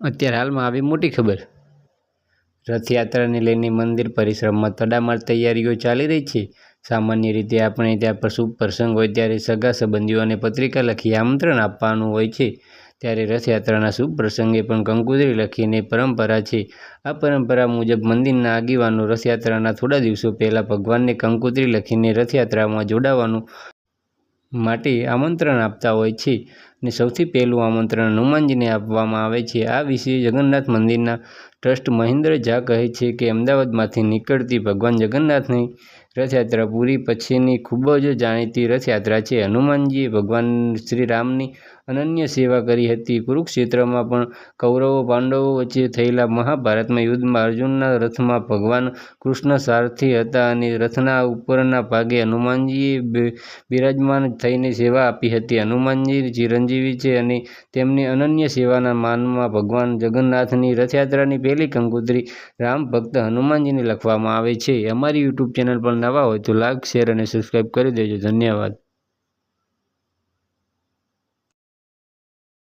અત્યારે હાલમાં આવી મોટી ખબર. રથયાત્રાને લઈને મંદિર પરિસરમાં તડામાર તૈયારીઓ ચાલી રહી છે. સામાન્ય રીતે આપણે ત્યાં પર શુભ પ્રસંગ હોય ત્યારે સગા સંબંધીઓને પત્રિકા લખી આમંત્રણ આપવાનું હોય છે. ત્યારે રથયાત્રાના શુભ પ્રસંગે પણ કંકોત્રી લખીને પરંપરા છે. આ પરંપરા મુજબ મંદિરના આગેવાનો રથયાત્રાના થોડા દિવસો પહેલાં ભગવાનને કંકોત્રી લખીને રથયાત્રામાં જોડાવાનું માટે આમંત્રણ આપતા હોય છે. અને સૌથી પહેલું આમંત્રણ હનુમાનજીને આપવામાં આવે છે. આ વિશે જગન્નાથ મંદિરના ટ્રસ્ટ મહેન્દ્ર ઝા કહે છે કે અમદાવાદમાંથી નીકળતી ભગવાન જગન્નાથની રથયાત્રા પૂરી પછીની ખૂબ જ જાણીતી રથયાત્રા છે. હનુમાનજીએ ભગવાન શ્રી રામની અનન્ય સેવા કરી હતી. કુરુક્ષેત્રમાં પણ કૌરવો, પાંડવો વચ્ચે થયેલા મહાભારતમાં યુદ્ધમાં અર્જુનના રથમાં ભગવાન કૃષ્ણ સારથી હતા અને રથના ઉપરના ભાગે હનુમાનજીએ બિરાજમાન થઈને સેવા આપી હતી. હનુમાનજી ચિરંજીવી છે અને તેમની અનન્ય સેવાના માનમાં ભગવાન જગન્નાથની રથયાત્રાની પહેલી કંકોત્રી રામ ભક્ત હનુમાનજીને લખવામાં આવે છે. અમારી યુટ્યુબ ચેનલ પર નવા હોય તો લાઈક, શેર અને સબસ્ક્રાઈબ કરી દેજો. ધન્યવાદ.